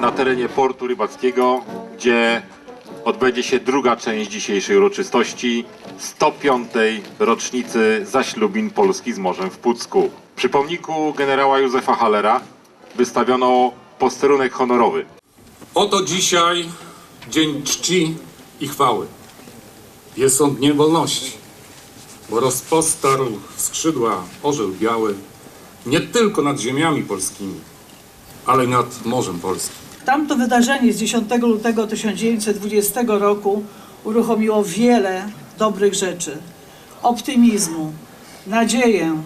Na terenie portu rybackiego, gdzie odbędzie się druga część dzisiejszej uroczystości 105. rocznicy zaślubin Polski z Morzem w Pucku. Przy pomniku generała Józefa Hallera wystawiono posterunek honorowy. Oto dzisiaj dzień czci i chwały. Jest on dniem wolności, bo rozpostarł skrzydła orzeł biały nie tylko nad ziemiami polskimi, ale nad Morzem Polskim. Tamto wydarzenie z 10 lutego 1920 roku uruchomiło wiele dobrych rzeczy. Optymizmu, nadzieję,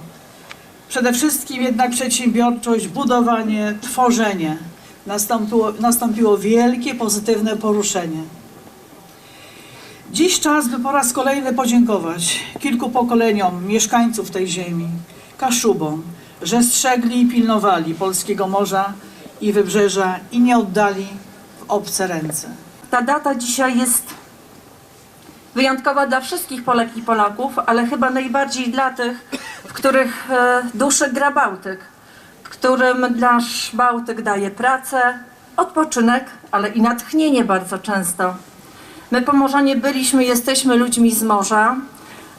przede wszystkim jednak przedsiębiorczość, budowanie, tworzenie. Nastąpiło, nastąpiło wielkie pozytywne poruszenie. Dziś czas, by po raz kolejny podziękować kilku pokoleniom mieszkańców tej ziemi, Kaszubom, że strzegli i pilnowali polskiego morza i wybrzeża i nie oddali w obce ręce. Ta data dzisiaj jest wyjątkowa dla wszystkich Polek i Polaków, ale chyba najbardziej dla tych, w których e, duszy gra Bałtyk, którym nasz Bałtyk daje pracę, odpoczynek, ale i natchnienie bardzo często. My Pomorzanie byliśmy, jesteśmy ludźmi z morza,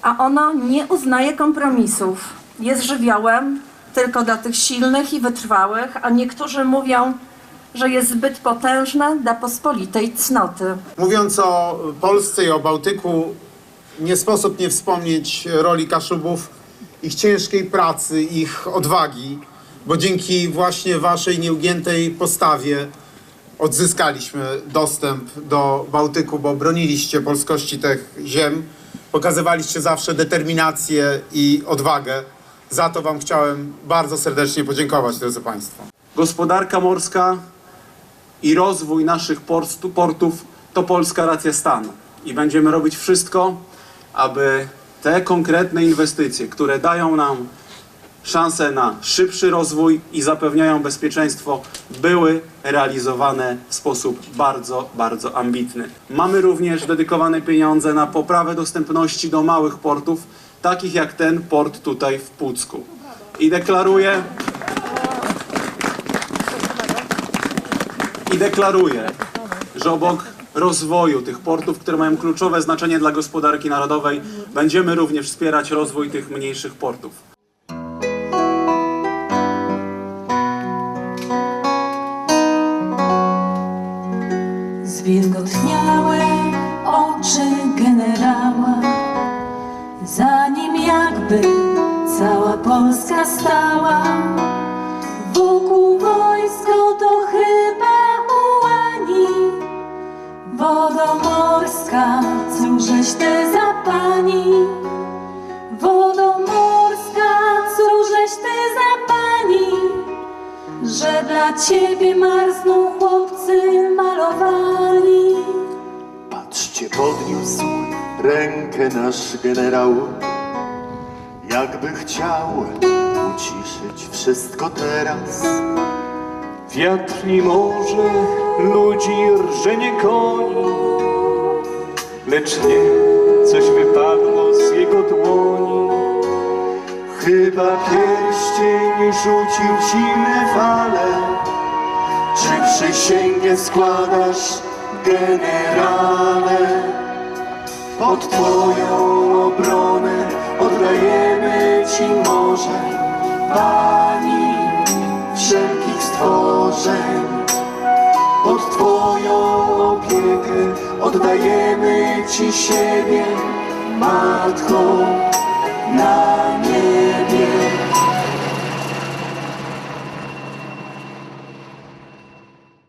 a ono nie uznaje kompromisów. Jest żywiołem tylko dla tych silnych i wytrwałych, a niektórzy mówią, że jest zbyt potężne dla pospolitej cnoty. Mówiąc o Polsce i o Bałtyku, nie sposób nie wspomnieć roli Kaszubów, ich ciężkiej pracy, ich odwagi, bo dzięki właśnie waszej nieugiętej postawie odzyskaliśmy dostęp do Bałtyku, bo broniliście polskości tych ziem, pokazywaliście zawsze determinację i odwagę. Za to wam chciałem bardzo serdecznie podziękować, drodzy Państwo. Gospodarka morska i rozwój naszych portów to polska racja stanu. I będziemy robić wszystko, aby te konkretne inwestycje, które dają nam szansę na szybszy rozwój i zapewniają bezpieczeństwo, były realizowane w sposób bardzo, bardzo ambitny. Mamy również dedykowane pieniądze na poprawę dostępności do małych portów, takich jak ten port tutaj w Pucku. I deklaruję, i deklaruję, że obok rozwoju tych portów, które mają kluczowe znaczenie dla gospodarki narodowej, będziemy również wspierać rozwój tych mniejszych portów. Zwilgotniałe oczy generała, jakby cała Polska stała. Wokół wojsko to chyba ułani, wodomorska, cóżeś ty za pani. Wodomorska, cóżeś ty za pani że dla ciebie marzną chłopcy malowani. Patrzcie, podniósł rękę nasz generał, jakby chciał uciszyć wszystko teraz. Wiatr i morze, ludzi, rżenie koni, lecz nie, coś wypadło z jego dłoni. Chyba pierścień rzucił zimne fale, czy przysięgę składasz, generale? Pod Twoją oddajemy Ci morze, Pani wszelkich stworzeń. Pod Twoją opiekę oddajemy Ci siebie, Matko